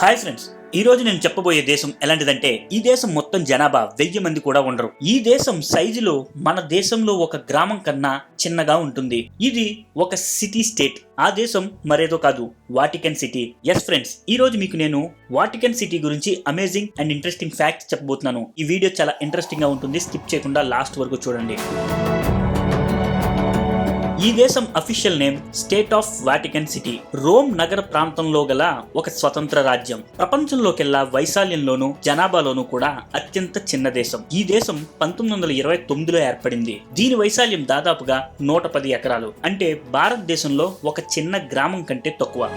Hi friends ఈ రోజు నేను చెప్పబోయే దేశం ఎలాంటిదంటే ఈ దేశం మొత్తం జనాభా వెయ్యి మంది కూడా ఉండరు. ఈ దేశం సైజులో మన దేశంలో ఒక గ్రామం కన్నా చిన్నగా ఉంటుంది. ఇది ఒక సిటీ స్టేట్ ఆ దేశం మరేదో కాదు వాటికన్ సిటీ ఎస్ ఫ్రెండ్స్ ఈ రోజు మీకు నేను వాటికన్ సిటీ గురించి అమేజింగ్ అండ్ ఇంట్రెస్టింగ్ ఫ్యాక్ట్స్ చెప్పబోతున్నాను. ఈ వీడియో చాలా ఇంట్రెస్టింగ్గా ఉంటుంది. స్కిప్ చేయకుండా లాస్ట్ వరకు చూడండి. ఈ దేశం official name state of Vatican City Rome నగర ప్రాంతంలో గల ఒక స్వతంత్ర రాజ్యం. ప్రపంచంలోకెల్లా వైశాల్యంలోనూ జనాభాలోనూ కూడా అత్యంత చిన్న దేశం. ఈ దేశం పంతొమ్మిది వందల ఇరవై తొమ్మిదిలో ఏర్పడింది. దీని వైశాల్యం దాదాపుగా నూట పది ఎకరాలు. అంటే భారతదేశంలో ఒక చిన్న గ్రామం కంటే తక్కువ.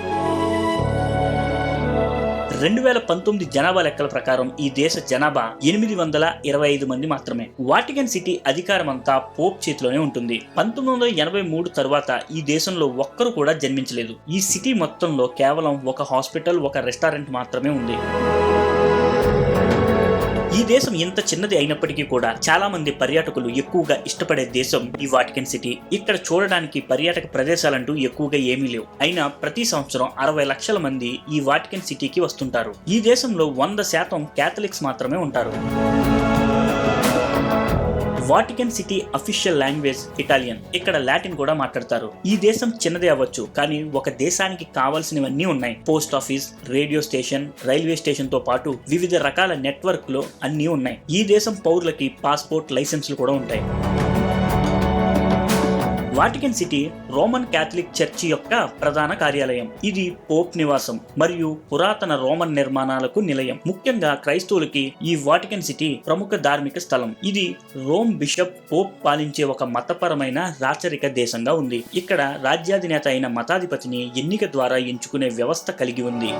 రెండు వేల పంతొమ్మిది జనాభా లెక్కల ప్రకారం ఈ దేశ జనాభా ఎనిమిది వందల ఇరవై ఐదు మంది మాత్రమే. వాటికన్ సిటీ అధికారం అంతా పోప్ చేతిలోనే ఉంటుంది. పంతొమ్మిది వందల ఎనభై మూడు తర్వాత ఈ దేశంలో ఒక్కరు కూడా జన్మించలేదు. ఈ సిటీ మొత్తంలో కేవలం ఒక హాస్పిటల్ ఒక రెస్టారెంట్ మాత్రమే ఉంది. ఈ దేశం ఇంత చిన్నది అయినప్పటికీ కూడా చాలా మంది పర్యాటకులు ఎక్కువగా ఇష్టపడే దేశం ఈ వాటికన్ సిటీ. ఇక్కడ చూడడానికి పర్యాటక ప్రదేశాలంటూ ఎక్కువగా ఏమీ లేవు. అయినా ప్రతి సంవత్సరం అరవై లక్షల మంది ఈ వాటికన్ సిటీకి వస్తుంటారు. ఈ దేశంలో వంద శాతం క్యాథలిక్స్ మాత్రమే ఉంటారు. Vatican City official language Italian. ఇక్కడ లాటిన్ కూడా మాట్లాడతారు. ఈ దేశం చిన్నదే అవ్వచ్చు కానీ ఒక దేశానికి కావాల్సినవన్నీ ఉన్నాయి. Post office radio station railway స్టేషన్తో పాటు వివిధ రకాల నెట్వర్క్లో అన్నీ ఉన్నాయి. ఈ దేశం పౌరులకి పాస్పోర్ట్ లైసెన్స్లు కూడా ఉంటాయి. Vatican City Roman Catholic church యొక్క ప్రధాన కార్యాలయం. ఇది పోప్ నివాసం మరియు పురాతన రోమన్ నిర్మాణాలకు నిలయం. ముఖ్యంగా క్రైస్తవులకి ఈ వాటికన్ సిటీ ప్రముఖ ధార్మిక స్థలం. ఇది రోమ్ బిషప్ పోప్ పాలించే ఒక మతపరమైన రాచరిక దేశంగా ఉంది. ఇక్కడ రాజ్యాధినేత అయిన మతాధిపతిని ఎన్నిక ద్వారా ఎంచుకునే వ్యవస్థ కలిగి ఉంది.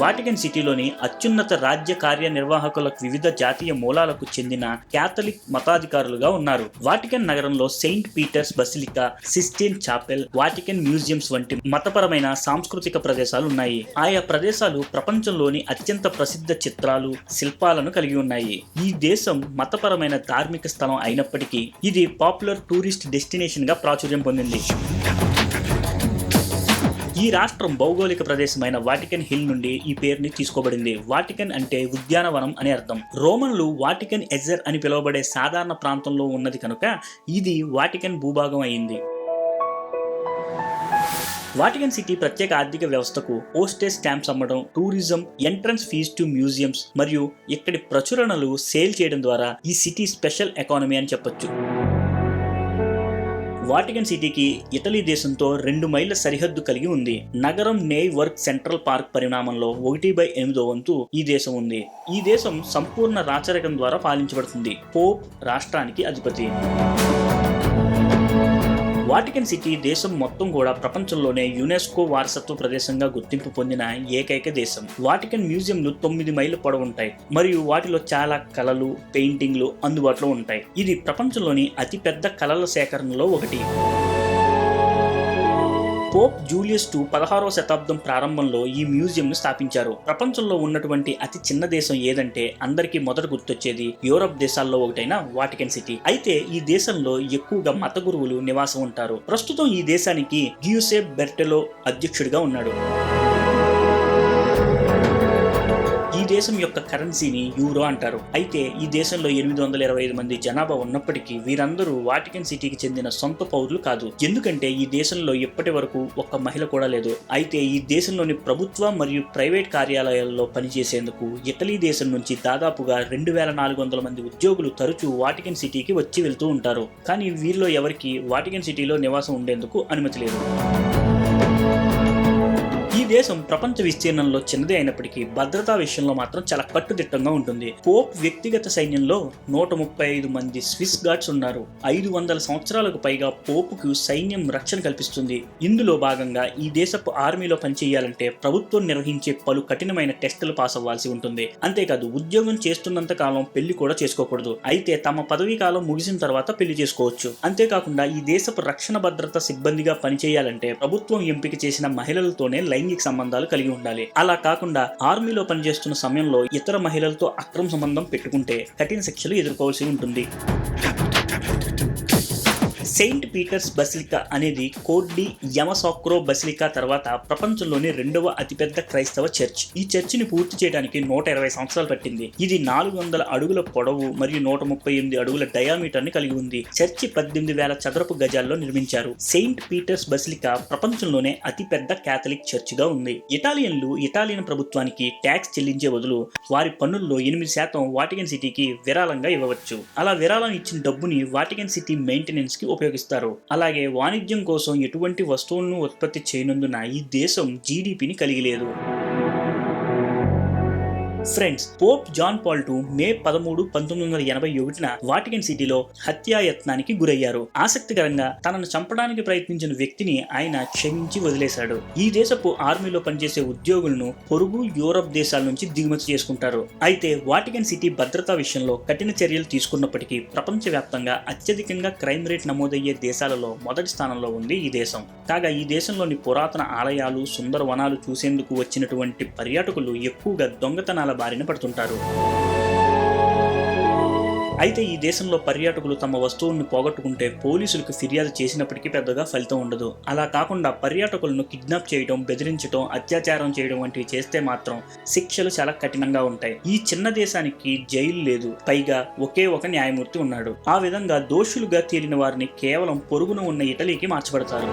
వాటికన్ సిటీలోని అత్యున్నత రాజ్య కార్యనిర్వాహకులకు వివిధ జాతీయ మూలాలకు చెందిన క్యాథలిక్ మతాధికారులుగా ఉన్నారు. వాటికన్ నగరంలో Saint Peter's basilica Sistine chapel Vatican museums వంటి మతపరమైన సాంస్కృతిక ప్రదేశాలు ఉన్నాయి. ఆయా ప్రదేశాలు ప్రపంచంలోని అత్యంత ప్రసిద్ధ చిత్రాలు శిల్పాలను కలిగి ఉన్నాయి. ఈ దేశం మతపరమైన ధార్మిక స్థలం అయినప్పటికీ ఇది పాపులర్ టూరిస్ట్ డెస్టినేషన్గా ప్రాచుర్యం పొందింది. ఈ రాష్ట్రం భౌగోళిక ప్రదేశమైన వాటికన్ హిల్ నుండి ఈ పేరుని తీసుకోబడింది. వాటికన్ అంటే ఉద్యానవనం అని అర్థం. రోమన్లు వాటికన్ ఎజర్ అని పిలువబడే సాధారణ ప్రాంతంలో ఉన్నది కనుక ఇది వాటికన్ భూభాగం అయింది. వాటికన్ సిటీ ప్రత్యేక ఆర్థిక వ్యవస్థకు పోస్టేజ్ స్టాంప్స్ అమ్మడం tourism entrance fee to museums మరియు ఇక్కడి ప్రచురణలు సేల్ చేయడం ద్వారా ఈ సిటీ స్పెషల్ ఎకానమీ అని చెప్పొచ్చు. వాటికన్ సిటీకి ఇటలీ దేశంతో రెండు మైళ్ళ సరిహద్దు కలిగి ఉంది. నగరం నే వర్క్ సెంట్రల్ పార్క్ పరిణామంలో ఒకటి బై ఎనిమిదో వంతు ఈ దేశం ఉంది. ఈ దేశం సంపూర్ణ రాచరికం ద్వారా పాలించబడుతుంది. పోప్ రాష్ట్రానికి అధిపతి. వాటికన్ సిటీ దేశం మొత్తం కూడా ప్రపంచంలోనే యునెస్కో వారసత్వ ప్రదేశంగా గుర్తింపు పొందిన ఏకైక దేశం. వాటికన్ మ్యూజియంలు తొమ్మిది మైళ్ళ పొడవుంటాయి మరియు వాటిలో చాలా కళలు పెయింటింగ్లు అందుబాటులో ఉంటాయి. ఇది ప్రపంచంలోని అతిపెద్ద కళల సేకరణలో ఒకటి. పోప్ జూలియస్ టు పదహారవ శతాబ్దం ప్రారంభంలో ఈ మ్యూజియంను స్థాపించారు. ప్రపంచంలో ఉన్నటువంటి అతి చిన్న దేశం ఏదంటే అందరికీ మొదట గుర్తొచ్చేది యూరప్ దేశాల్లో ఒకటైన వాటికన్ సిటీ. అయితే ఈ దేశంలో ఎక్కువగా మత గురువులు నివాసం ఉంటారు. ప్రస్తుతం ఈ దేశానికి గియూసెప్ బెర్టెలో అధ్యక్షుడిగా ఉన్నాడు. దేశం యొక్క కరెన్సీని యూరో అంటారు. అయితే ఈ దేశంలో ఎనిమిది వందల ఇరవై ఐదు మంది జనాభా ఉన్నప్పటికీ వీరందరూ వాటికన్ సిటీకి చెందిన సొంత పౌరులు కాదు. ఎందుకంటే ఈ దేశంలో ఇప్పటి వరకు ఒక్క మహిళ కూడా లేదు. అయితే ఈ దేశంలోని ప్రభుత్వ మరియు ప్రైవేట్ కార్యాలయాల్లో పనిచేసేందుకు ఇటలీ దేశం నుంచి దాదాపుగా రెండు వేల నాలుగు వందల మంది ఉద్యోగులు తరచూ వాటికన్ సిటీకి వచ్చి వెళ్తూ ఉంటారు. కానీ వీరిలో ఎవరికి వాటికన్ సిటీలో నివాసం ఉండేందుకు అనుమతి లేదు. దేశం ప్రపంచ విస్తీర్ణంలో చిన్నదే అయినప్పటికీ భద్రతా విషయంలో మాత్రం చాలా కట్టుదిట్టంగా ఉంటుంది. పోప్ వ్యక్తిగత సైన్యంలో నూట ముప్పై ఐదు మంది స్విస్ గార్డ్స్ ఉన్నారు. ఐదు వందల సంవత్సరాలకు పైగా పోపుకు సైన్యం రక్షణ కల్పిస్తుంది. ఇందులో భాగంగా ఈ దేశపు ఆర్మీలో పనిచేయాలంటే ప్రభుత్వం నిర్వహించే పలు కఠినమైన టెస్టులు పాస్ అవ్వాల్సి ఉంటుంది. అంతేకాదు ఉద్యోగం చేస్తున్నంత కాలం పెళ్ళి కూడా చేసుకోకూడదు. అయితే తమ పదవీ కాలం ముగిసిన తర్వాత పెళ్ళి చేసుకోవచ్చు. అంతేకాకుండా ఈ దేశపు రక్షణ భద్రత సిబ్బందిగా పనిచేయాలంటే ప్రభుత్వం ఎంపిక చేసిన మహిళలతోనే లైంగిక సంబంధాలు కలిగి ఉండాలి. అలా కాకుండా ఆర్మీలో పనిచేస్తున్న సమయంలో ఇతర మహిళలతో అక్రమ సంబంధం పెట్టుకుంటే కఠిన శిక్షలు ఎదుర్కోవాల్సి ఉంటుంది. సెయింట్ పీటర్స్ బసిలికా అనేది కోడ్డి యమసాక్రో బసిలికా తర్వాత ప్రపంచంలోని రెండవ అతిపెద్ద క్రైస్తవ చర్చ్. ఈ చర్చిని పూర్తి చేయడానికి నూట ఇరవై సంవత్సరాలు పట్టింది. ఇది నాలుగు వందల అడుగుల పొడవు మరియు నూట ముప్పై ఎనిమిది అడుగుల డయామీటర్ని కలిగి ఉంది. చర్చి పద్దెనిమిది వేల చదరపు గజాల్లో నిర్మించారు. సెయింట్ పీటర్స్ బసిలికా ప్రపంచంలోనే అతిపెద్ద క్యాథలిక్ చర్చ్గా ఉంది. ఇటాలియన్లు ఇటాలియన్ ప్రభుత్వానికి ట్యాక్స్ చెల్లించే బదులు వారి పన్నుల్లో ఎనిమిది శాతం వాటికన్ సిటీకి విరాళంగా ఇవ్వవచ్చు. అలా విరాళం ఇచ్చిన డబ్బుని వాటికన్ సిటీ మెయింటెనెన్స్కి ఉపయోగిస్తారు. అలాగే వాణిజ్యం కోసం ఎటువంటి వస్తువులను ఉత్పత్తి చేయనందున ఈ దేశం జీడిపిని కలిగి లేదు. Friends Pope John Paul two May పదమూడు పంతొమ్మిది వందల ఎనభై ఒకటిన వాటికన్ సిటీలో హత్యాయత్నానికి గురయ్యారు. ఆసక్తికరంగా తనను చంపడానికి ప్రయత్నించిన వ్యక్తిని ఆయన క్షమించి వదిలేశాడు. ఈ దేశపు ఆర్మీలో పనిచేసే ఉద్యోగులను పొరుగు యూరప్ దేశాల నుంచి దిగుమతి చేసుకుంటారు. అయితే వాటికన్ సిటీ భద్రతా విషయంలో కఠిన చర్యలు తీసుకున్నప్పటికీ ప్రపంచవ్యాప్తంగా అత్యధికంగా క్రైమ్ రేట్ నమోదయ్యే దేశాలలో మొదటి స్థానంలో ఉంది ఈ దేశం. కాగా ఈ దేశంలోని పురాతన ఆలయాలు సుందర వనాలు చూసేందుకు వచ్చినటువంటి పర్యాటకులు ఎక్కువగా దొంగతనాల బారిన పడుతుంటారు. అయితే ఈ దేశంలో పర్యాటకులు తమ వస్తువులను పోగొట్టుకుంటే పోలీసులకు ఫిర్యాదు చేసినప్పటికీ పెద్దగా ఫలితం ఉండదు. అలా కాకుండా పర్యాటకులను కిడ్నాప్ చేయడం బెదిరించడం అత్యాచారం చేయడం వంటివి చేస్తే మాత్రం శిక్షలు చాలా కఠినంగా ఉంటాయి. ఈ చిన్న దేశానికి జైలు లేదు. పైగా ఒకే ఒక న్యాయమూర్తి ఉన్నాడు. ఆ విధంగా దోషులుగా తేలిన వారిని కేవలం పొరుగున ఉన్న ఇటలీకి మార్చబడతారు.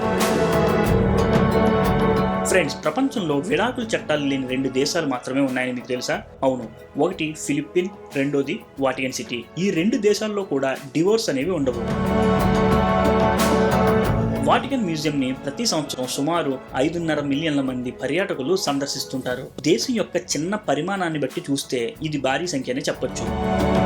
ఫ్రెండ్స్ ప్రపంచంలో విడాకుల చట్టాలు లేని రెండు దేశాలు మాత్రమే ఉన్నాయని మీకు తెలుసా? అవును. ఒకటి ఫిలిప్పీన్ రెండోది వాటికన్ సిటీ. ఈ రెండు దేశాల్లో కూడా డివోర్స్ అనేవి ఉండవు. వాటికన్ మ్యూజియంని ప్రతి సంవత్సరం సుమారు ఐదున్నర మిలియన్ల మంది పర్యాటకులు సందర్శిస్తుంటారు. దేశం యొక్క చిన్న పరిమాణాన్ని బట్టి చూస్తే ఇది భారీ సంఖ్యనే చెప్పొచ్చు.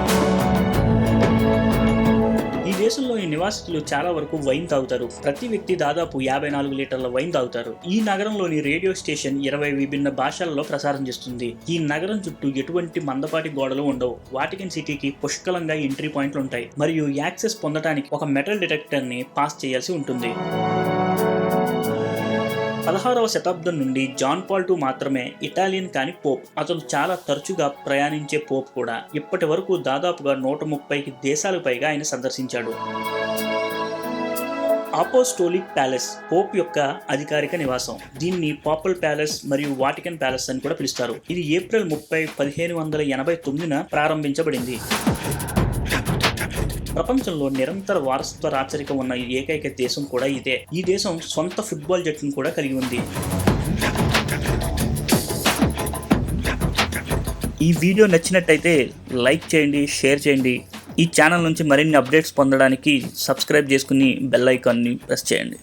దేశంలోని నివాసితులు చాలా వరకు వైన్ తాగుతారు. ప్రతి వ్యక్తి దాదాపు యాభై నాలుగు లీటర్ల వైన్ తాగుతారు. ఈ నగరంలోని రేడియో స్టేషన్ ఇరవై విభిన్న భాషల్లో ప్రసారం చేస్తుంది. ఈ నగరం చుట్టూ ఎటువంటి మందపాటి గోడలు ఉండవు. వాటికన్ సిటీకి పుష్కలంగా ఎంట్రీ పాయింట్లు ఉంటాయి మరియు యాక్సెస్ పొందడానికి ఒక మెటల్ డిటెక్టర్ని పాస్ చేయాల్సి ఉంటుంది. పదహారవ శతాబ్దం నుండి జాన్ పాల్ టు మాత్రమే ఇటాలియన్ కాని పోప్. అతను చాలా తరచుగా ప్రయాణించే పోప్ కూడా. ఇప్పటి వరకు దాదాపుగా నూట ముప్పైకి దేశాలకు పైగా ఆయన సందర్శించాడు. ఆపోస్టోలిక్ ప్యాలెస్ పోప్ యొక్క అధికారిక నివాసం. దీన్ని పాపల్ ప్యాలెస్ మరియు వాటికన్ ప్యాలెస్ అని కూడా పిలుస్తారు. ఇది ఏప్రిల్ ముప్పై పదిహేను వందల ఎనభై తొమ్మిదిన ప్రారంభించబడింది. ప్రపంచంలో నిరంతర వారసత్వ రాచరిక ఉన్న ఏకైక దేశం కూడా ఇదే. ఈ దేశం సొంత ఫుట్బాల్ జట్టును కూడా కలిగి ఉంది. ఈ వీడియో నచ్చినట్టయితే లైక్ చేయండి షేర్ చేయండి. ఈ ఛానల్ నుంచి మరిన్ని అప్డేట్స్ పొందడానికి సబ్స్క్రైబ్ చేసుకుని బెల్ ఐకాన్ని ప్రెస్ చేయండి.